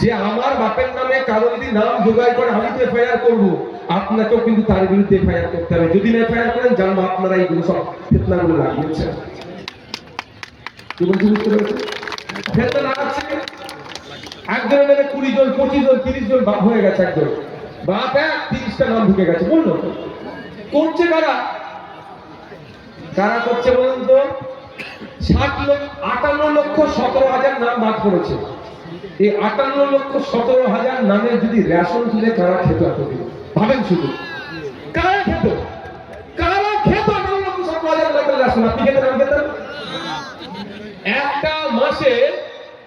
যে আমার বাপের নামে কারও যদি নাম জোগাড় করে আমি তো এফআইআর করব, আপনাকেও কিন্তু তার বিরুদ্ধে এফআইআর করতে হবে। যদি না এফআইআর করেন জানব আপনারা এইগুলো সব লাগিয়েছেন ফেতনা একজনের নামে কুড়ি জন, পঁচিশ জন, তিরিশ জন বাপ হয়ে গেছে একজন। বাপ এক, তিরিশটা নাম ঢুকে গেছে, বলল? করছে কারা? কারা করছে বলুন তো? ষাট লক্ষ আটান্ন লক্ষ সতেরো হাজার নাম বাদ করেছে এই আটান্ন লক্ষ সতেরো হাজার নামে যদি রেশন তুলে কারা খেত এতদিন? ভাবেন শুধু। কারা খেত? কারা খেত আটান্ন লক্ষ সতেরো হাজার নামের রেশন? আপনি খেতে নাম খেতেন একটা মাসে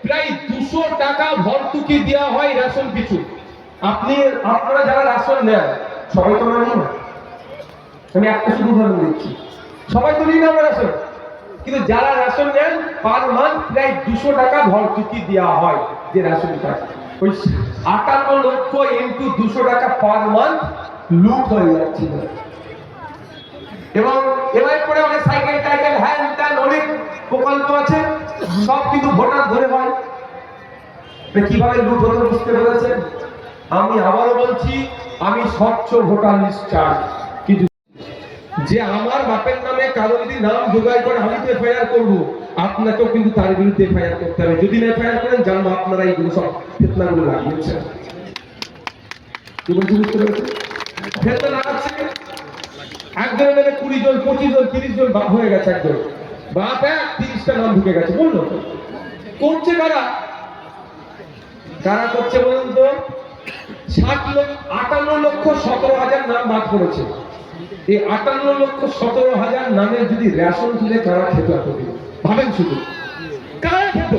প্রায় দুশো টাকা ভর্তুকি দেওয়া হয় রেশন পিছু। আপনি, আপনারা যারা রেশন নেন, সবাই তো না। আমি একটা শুধু উদাহরণ দিচ্ছি। সবাই তো নিন আমরা রেশন। কিন্তু যারা রেশন নেন পার মান্থ প্রায় দুশো টাকা ভর্তুকি দেওয়া হয় যে রেশন কার্ড ওই আটান্ন লক্ষ ইন্টু দুশো টাকা পার মান্থ লুট হয়ে যাচ্ছিল। এবং এবার পরে অনেক সাইকেল টাইকেল হ্যান ত্যান অনেক প্রকল্প আছে, সব কিন্তু ভোটার ধরে হয়। কীভাবে লুট হতে বুঝতে পেরেছেন? আমি আবারও বলছি, আমি স্বচ্ছ ভোটার লিস্ট যে আমার বাপের নামে কারও যদি নাম জোগাড় করে আমি তো এফআইআর করব, আপনাকেও কিন্তু তার বিরুদ্ধে এফআইআর করতে হবে। যদি না এফআইআর করেন জানব আপনারা এইগুলো সব ফেতনাগুলো লাগিয়েছেন ফেতনা লাগাচ্ছে একজনের নামে লক্ষ আটান্ন লক্ষ সতেরো হাজার নাম বাদ করেছে এই আটান্ন লক্ষ সতেরো হাজার নামে যদি রেশন তুলে কারা খেত এতদিন? ভাবেন শুধু। কারা খেত?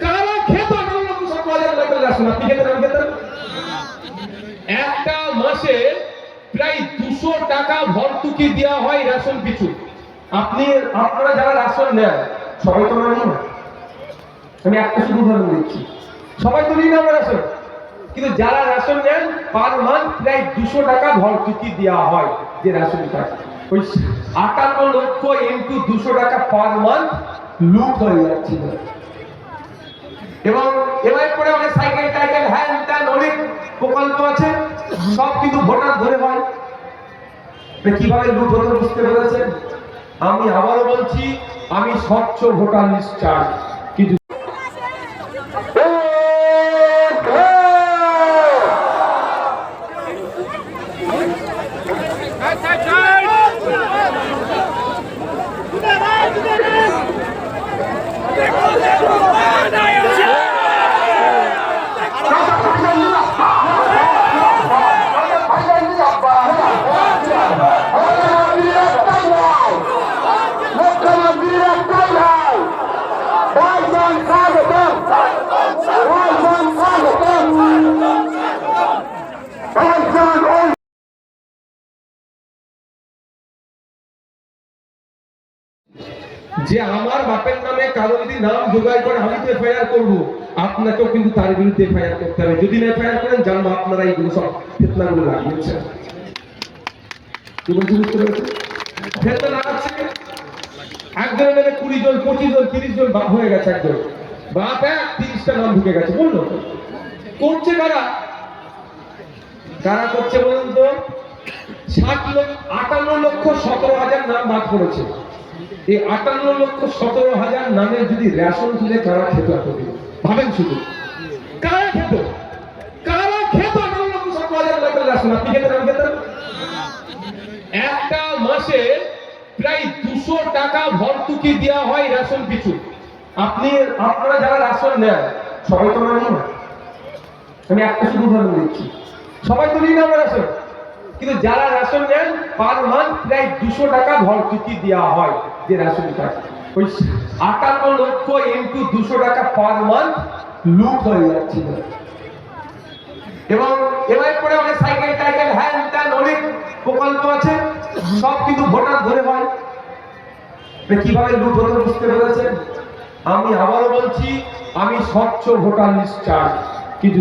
কারা খেত আটান্ন লক্ষ সতেরো হাজার নামের রেশন? আপনি খেতে নাম খেতেন একটা মাসে প্রায় দুশো টাকা ভর্তুকি দেওয়া হয় রেশন পিছু। আপনি, আপনারা যারা রেশন নেন, সবাই তো না। আমি একটা শুধু উদাহরণ দিচ্ছি। সবাই তো নিন আমরা রেশন। কিন্তু যারা রেশন নেন, পার মান্থ প্রায় দুশো টাকা ভর্তুকি দেওয়া হয় যে রেশন কার্ড ওই আটান্ন লক্ষ ইন্টু দুশো টাকা পার মান্থ লুট হয়ে যাচ্ছিল। এবং এবার পরে অনেক সাইকেল টাইকেল হ্যান ত্যান অনেক প্রকল্প আছে, সব কিন্তু ভোটার ধরে হয়। কীভাবে লুট হতে বুঝতে পেরেছেন? আমি আবারও বলছি, আমি স্বচ্ছ ভোটার চাই যে আমার বাপের নামে কারও যদি নাম জোগাড় করে আমি তো এফআইআর করব, আপনাকেও কিন্তু তার বিরুদ্ধে এফআইআর করতে হবে। যদি না এফআইআর করেন, জানব আপনারা এইগুলো সব। ফেতনাগুলো লাগিয়েছেন একজনের নামে কুড়ি জন, পঁচিশ জন, তিরিশ জন বাপ হয়ে গেছে একজন। বাপ এক, তিরিশটা নাম ঢুকে গেছে, বলল? করছে কারা? কারা করছে বলুন তো? ষাট লক্ষ আটান্ন লক্ষ সতেরো হাজার নাম বাদ করেছে এই আটান্ন লক্ষ সতেরো হাজার নামে যদি রেশন তুলে কারা খেত এতদিন? ভাবেন শুধু। কারা খেত? কারা খেত আটান্ন লক্ষ সতেরো হাজার নামের রেশন? আপনি খেতে নাম খেতেন একটা মাসে প্রায় দুশো টাকা ভর্তুকি দেওয়া হয় রেশন পিছু। আপনি, আপনারা যারা রেশন নেন, সবাই তো নেন। আমি একটা শুধু উদাহরণ দিচ্ছি। সবাই তো নিন আমরা রেশন। কিন্তু যারা রেশন নেন, পার মান্থ প্রায় দুশো টাকা ভর্তুকি দেওয়া হয়। যে রেশন কার্ড ওই আটান্ন লক্ষ ইন্টু দুশো টাকা পার মান্থ লুট হয়ে যাচ্ছিল। এবং এবার পরে অনেক সাইকেল টাইকেল হ্যান ত্যান অনেক প্রকল্প আছে, সব কিন্তু ভোটার ধরে হয়। কীভাবে লুট হতে বুঝতে পেরেছেন? আমি আবারও বলছি, আমি স্বচ্ছ ভোটার চাই কিন্তু